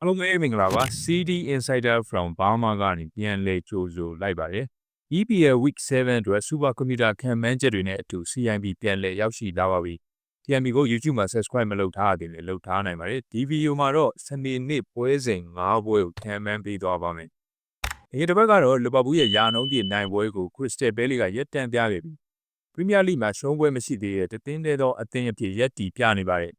အားလုံးပဲမင်္ဂလာပါ CD Insider from Burma ကနေပြန်လည်ကြိုဆိုလိုက်ပါတယ် EPL Week 7အတွက် Super Computer ခံမှန်းချက်တွေနဲ့အတူ CIB ပြန်လည်ရောက်ရှိလာပါပြီ TMB ကို YouTube မှာ Subscribe မလုပ်ထားသေးရင်လုပ်ထားနိုင်ပါတယ်ဒီဗီဒီယိုမှာတော့စနေနေ့ပွဲစဉ်၅ပွဲကိုခံမှန်းပေးသွားပါမယ်ဒီတစ်ပတ်ကတော့လီဗာပူးရဲ့ယာနှုံးပြနိုင်ပွဲကို Crystal Palace ကရက်တန့်ပြခဲ့ပြီ Premier League မှာရှုံးပွဲမရှိသေးတဲ့တသင်းသေးသောအသင်းအဖြစ်ရက်တီပြနေပါတယ်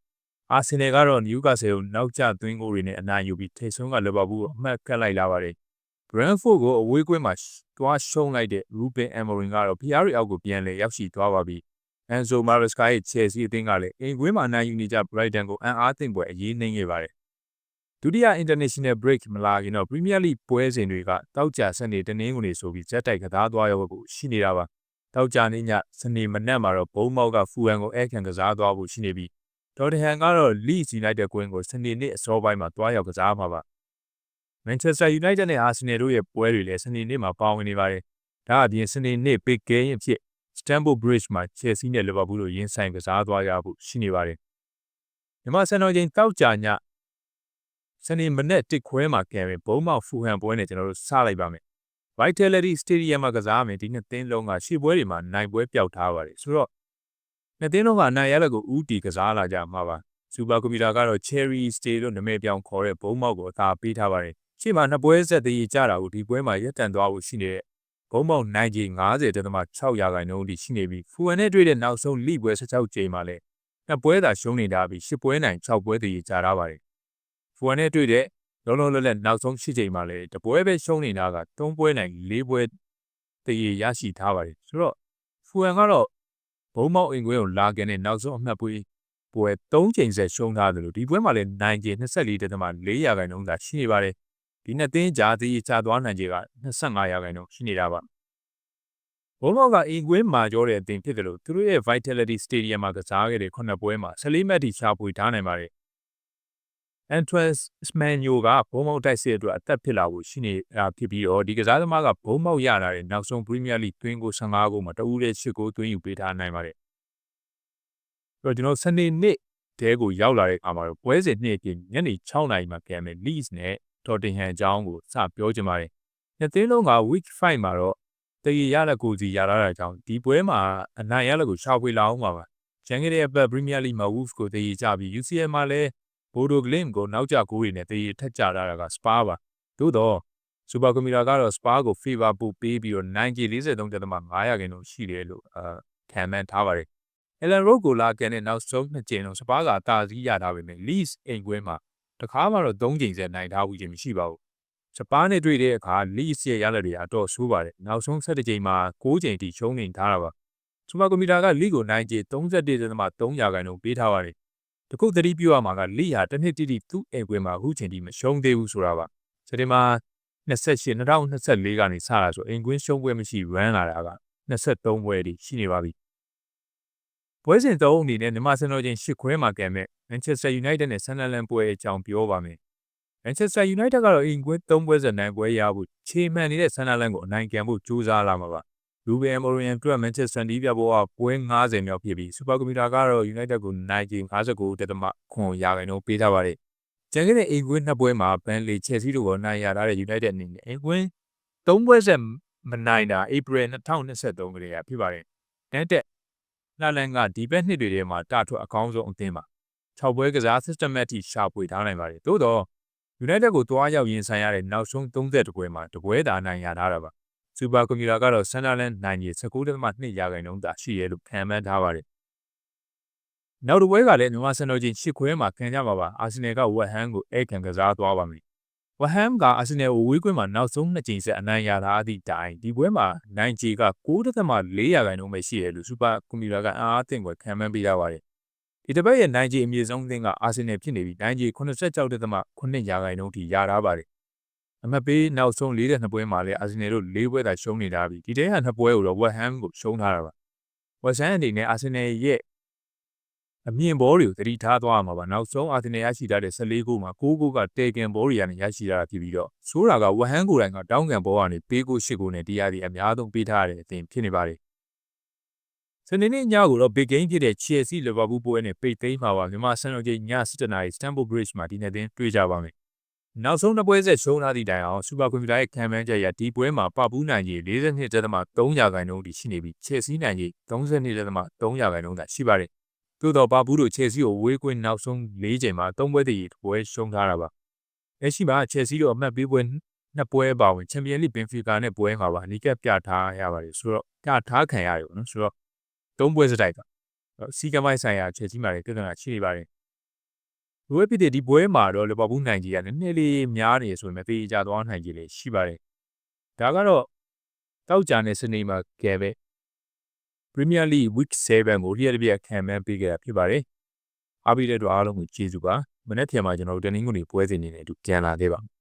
အာဆင်နယ်ကတော့နယူကာဆယ်ကိုနောက်ကျသွင်းဂိုးတွေနဲ့အနိုင်ယူပြီးထိတ်ဆုံးကလီဗာပူးကိုအမှတ်ကတ်လိုက်လာပါတယ်။ Brentford ကိုအဝေးကွင်းမှာတွားရှုံးလိုက်တဲ့ Ruben Amorim ကတော့ဖျားရီအောက်ကိုပြန်လည်ရောက်ရှိသွားပါပြီ။ Enzo Maresca ရဲ့ Chelsea အသင်းကလည်းအိမ်ကွင်းမှာအနိုင်ယူနေကြ Brighton ကိုအံ့အားသင့်ပွဲအရေးနှိမ့်ခဲ့ပါတယ်။ဒုတိယ International Break မလာခင်တော့ Premier League ပွဲစဉ်တွေကတောက်ကြစနေတနင်္ဂနွေဆိုပြီးဇက်တိုက်ကစားသွားရောက်ဖို့ရှိနေတာပါ။တောက်ကြနေ့ညစနေမနက်မှာတော့ဘုံမောက်ကဖူဟန်ကိုအဲခံကစားသွားဖို့ရှိနေပြီး ဒေါ်တဟန်ကတော့ Leeds United ကွင်းကိုစနေနေ့အစောပိုင်းမှာတွားရောက်ကစားမှာပါ။ Manchester United နဲ့ Arsenal တို့ရဲ့ပွဲတွေလည်းစနေနေ့မှာပါဝင်နေပါတယ်။ဒါအပြင်စနေနေ့ Big Game အဖြစ် Stamford Bridge မှာ Chelsea နဲ့ Liverpool တို့ရင်ဆိုင်ကစားသွားကြဖို့ရှိနေပါတယ်။မြန်မာစံတော်ချိန်တောက်ကြညစနေမနေ့တစ်ခွဲမှာကံရင်ဘုံမောက်ဖူဟန်ပွဲနဲ့ကျွန်တော်တို့စလိုက်ပါမယ်။ Vitality Stadium မှာကစားမယ်ဒီနှစ်သင်းလုံးကရှေ့ပွဲတွေမှာနိုင်ပွဲပျောက်ထားပါတယ်ဆိုတော့ နှစ်သင်းလုံးကအနိုင်ရလက်ကိုဥတီကစားလာကြမှာပါစူပါကွန်ပျူတာကတော့ Cherry Stay လို့နာမည်ပြောင်းခေါ်တဲ့ဘုံမောက်ကိုအသာပေးထားပါတယ်ရှေ့မှာနှစ်ပွဲဆက်သေးကြတာကိုဒီပွဲမှာရပ်တန့်သွားဖို့ရှိနေတဲ့ဘုံမောက်နိုင်ကြီး90.6ရာခိုင်နှုန်းထိရှိနေပြီးဖူဝန်နဲ့တွေ့တဲ့နောက်ဆုံးလိပွဲ16ကြိမ်မှာလည်းနှစ်ပွဲသာရှုံးနေတာပြီး10ပွဲနိုင်6ပွဲသေးကြတာပါတယ်ဖူဝန်နဲ့တွေ့တဲ့လုံးလုံးလက်လက်နောက်ဆုံး10ကြိမ်မှာလည်းတပွဲပဲရှုံးနေတာက3ပွဲနိုင်4ပွဲသေးရရှိထားပါတယ်ဆိုတော့ဖူဝန်ကတော့ ဘုံမောက်အင်ကွင်းကိုလာကန်တဲ့နောက်ဆုံးအမှတ်ပွဲပွဲ3ချိန်ဆက်ရှုံးထားတယ်လို့ဒီပွဲမှာလည်းနိုင်ကျ24.4ရာခိုင်နှုန်းသာရှိနေပါတယ်ဒီနှစ်သင်းကြားသေးချသွားနိုင်ခြေက25ရာခိုင်နှုန်းရှိနေတာပါဘုံမောက်ကအင်ကွင်းမှာကြောတဲ့အသင်းဖြစ်တယ်လို့သူတို့ရဲ့ Vitality Stadium မှာကစားခဲ့တဲ့ခုနှစ်ပွဲမှာ14မှတ်ထိရှာဖွေထားနိုင်ပါတယ် Entrance Smanyo ကဘုံမောက်တိုက်စစ်အတွက်အသက်ဖြစ်လာဖို့ရှိနေတာဖြစ်ပြီးတော့ဒီကစားသမားကဘုံမောက်ရလာတဲ့နောက်ဆုံး Premier League သွင်းကို15ဂိုးမှာတဦးတည်း8ဂိုးသွင်းယူပေးထားနိုင်ပါတယ်တော့ကျွန်တော်စနေနေ့တဲကိုရောက်လာတဲ့အခါမှာတော့ပွဲစဉ်နှစ်အပြင်ညနေ6နာရီမှာပြန်မယ် Leeds နဲ့ Tottenham အကြောင်းကိုစပြောချင်ပါတယ်။နှစ်သင်းလုံးက week 5မှာတော့တရီရလက်ကိုစီရလာတာကြောင့်ဒီပွဲမှာအနိုင်ရလက်ကိုရှာဖွေလာအောင်ပါပါ။ဂျန်ကရီအပတ် Premier League မှာ Wolves ကိုတရီကြပြီး UCL မှာလည်း Bodo Glimt ကိုနောက်ကျဂိုးတွေနဲ့တရီထက်ကြလာတာက Spa ပါ။သို့တော့ Super Computer ကတော့ Spa ကို favor ပို့ပေးပြီးတော့9.43.5ရာခိုင်နှုန်းရှိတယ်လို့အာခံမှန်းထားပါတယ်။ Ellen Road ကိုလာကန်တဲ့နောက်ဆုံးနှစ်ကြိမ်လုံးစပါးကအသာစီးရထားပေမဲ့ Leeds အိမ်ကွင်းမှာတခါမှတော့၃ကြိမ်ဆက်နိုင်ထားဘူးခြင်းမရှိပါဘူး။စပါးနဲ့တွေ့တဲ့အခါ Leeds ရဲ့ရလဒ်တွေအတော့ဆိုးပါတယ်။နောက်ဆုံး၁၁ကြိမ်မှာ၉ကြိမ်ထိရှုံးနေထားတာပါ။စူပါကွန်ပျူတာက League ကိုနိုင်ခြေ31.3ရာခိုင်နှုန်းပေးထားပါတယ်။ တခုသတိပြုရမှာက League ဟာတစ်နှစ်တိတိသူ့အိမ်ကွင်းမှာအခုချိန်ထိမရှုံးသေးဘူးဆိုတာပါ။စတင်မှာ28 2024ကနေစတာဆိုအိမ်ကွင်းရှုံးပွဲမရှိ run လာတာက23ပွဲထိရှိနေပါပြီ။ပွဲစဉ်သုံးအနေနဲ့မြန်မာစံတော်ချိန်၈ခွဲမှာကံမဲ့ Manchester United နဲ့ Sunderland ပွဲအကြောင်းပြောပါမယ်။ Manchester United ကတော့အင်ကွင်း၃ပွဲဆက်နိုင်ပွဲရဖို့ခြေမှန်နေတဲ့ Sunderland ကိုအနိုင်ကန်ဖို့ကြိုးစားလာမှာပါ။ Ruben Amorim အတွက် Manchester နီးပြဘောကပွဲ90မြောက်ဖြစ်ပြီး Super Computer ကတော့ United ကိုနိုင်ချိန်59တက်တမခွန်ရာခိုင်နှုန်းပေးထားပါတယ်။ကျန်ခဲ့တဲ့အိမ်ကွင်းနှစ်ပွဲမှာ Burnley Chelsea တို့ကိုနိုင်ရထားတဲ့ United အနေနဲ့အိမ်ကွင်း၃ပွဲဆက်မနိုင်တာ April 2023ကလေးကဖြစ်ပါတယ်။တန်တက်လာလန်ကဒီဘက်နှစ်တွေထဲမှာတထွက်အကောင်းဆုံးအသင်းပါ6ပွဲကစား systematic ရှာဖွေထားနိုင်ပါတယ်သို့တော့ United ကိုတွားရောက်ရင်ဆိုင်ရတဲ့နောက်ဆုံး32ပွဲမှာတပွဲသာနိုင်ရထားတာပါ Super Computer ကတော့ Sunderland နိုင်ကြီး19.2ရာခိုင်နှုန်းသာရှိရလို့ခံမှန်းထားပါတယ်နောက်တစ်ပွဲကလည်းမြန်မာစံတော်ချိန်10ခွဲမှာခံကြပါပါအာဆင်နယ်ကဝက်ဟမ်ကိုအဲ့ခံကစားသွားပါမယ်ဝက်ဟမ်ကအာဆင်နယ်ကိုဝေးကွင်းမှာနောက်ဆုံးနှစ်ကြိမ်ဆက်အနိုင်ရတာအသည့်တိုင်ဒီပွဲမှာနိုင်ဂျီက9.4ရာခိုင်နှုန်းပဲရှိတယ်လို့စူပါကွန်ပျူတာကအားအသင့်ကိုခံမှန်းပေးထားပါတယ်ဒီတစ်ပတ်ရဲ့နိုင်ဂျီအမြင့်ဆုံးသင်းကအာဆင်နယ်ဖြစ်နေပြီးနိုင်ဂျီ86.9ရာခိုင်နှုန်းထိရထားပါတယ် အမပေးနောက်ဆုံး၄၂ပွဲမှာလည်းအာဆင်နယ်တို့၄ပွဲသာရှုံးနေတာပြီးဒီတဲဟာနှစ်ပွဲကိုတော့ဝက်ဟမ်ကိုရှုံးထားတာပါဝက်ဆန်အနေနဲ့အာဆင်နယ်ရဲ့အမြင့်ဘောတွေကိုသတိထားသွားမှာပါနောက်ဆုံးအာသင်နယ်ရရှိထားတဲ့14ဂိုးမှာ9ဂိုးကတေကန်ဘောတွေကနေရရှိတာဖြစ်ပြီးတော့ဆိုးတာကဝဟန်ကိုယ်တိုင်ကတောင်းကန်ဘောကနေပေးဂိုး8ဂိုးနဲ့တရားဒီအများဆုံးပေးထားတဲ့အသင်းဖြစ်နေပါတယ်စနေနေ့ညကိုတော့ big game ဖြစ်တဲ့ Chelsea Liverpool ပွဲနဲ့ပိတ်သိမ်းမှာပါမြန်မာစံတော်ချိန်ည7:00နာရီ Stamford Bridge မှာဒီနေ့တင်တွေ့ကြပါမယ် နောက်ဆုံးနှစ်ပွဲဆက်ရှုံးထားသည့်တိုင်အောင်စူပါကွန်ပျူတာရဲ့ခံမှန်းချက်အရဒီပွဲမှာပပူးနိုင်ကြီး42.3ရာခိုင်နှုန်းထိရှိနေပြီးချယ်ဆီနိုင်ကြီး32.3ရာခိုင်နှုန်းသာရှိပါတယ်။သို့တော့ပပူးတို့ချယ်ဆီကိုဝေးကွင်းနောက်ဆုံး၄ချိန်မှာ၃ပွဲတည်းပွဲရှုံးထားတာပါ။လက်ရှိမှာချယ်ဆီတို့အမှတ်ပေးပွဲနှစ်ပွဲပါဝင်ချန်ပီယံလိဘင်ဖီကာနဲ့ပွဲမှာပါအနီးကပ်ပြထားရပါတယ်ဆိုတော့ပြထားခံရတယ်ပေါ့နော်ဆိုတော့၃ပွဲစတိုက်ကစီကမိုင်းဆိုင်ရာချယ်ဆီမှာလည်းပြဿနာရှိနေပါတယ် ဘွဲဖြစ်တဲ့ဒီဘွဲမှာတော့လီဗာပူးနိုင်ကြီးကနည်းနည်းလေးများနေဆိုရင်မသေးကြသွားနိုင်ကြီးလေးရှိပါတယ်။ဒါကတော့တောက်ကြတဲ့စနေမှာကဲပဲ Premier League Week 7ကိုလျှက်တစ်ပြက်ခံမှန်းပေးခဲ့တာဖြစ်ပါတယ်။အားပေးတဲ့အတွက်အားလုံးကိုကျေးဇူးပါ။မနေ့ပြန်မှာကျွန်တော်တို့တနင်္ဂနွေပွဲစဉ်နေနဲ့အတူပြန်လာခဲ့ပါမယ်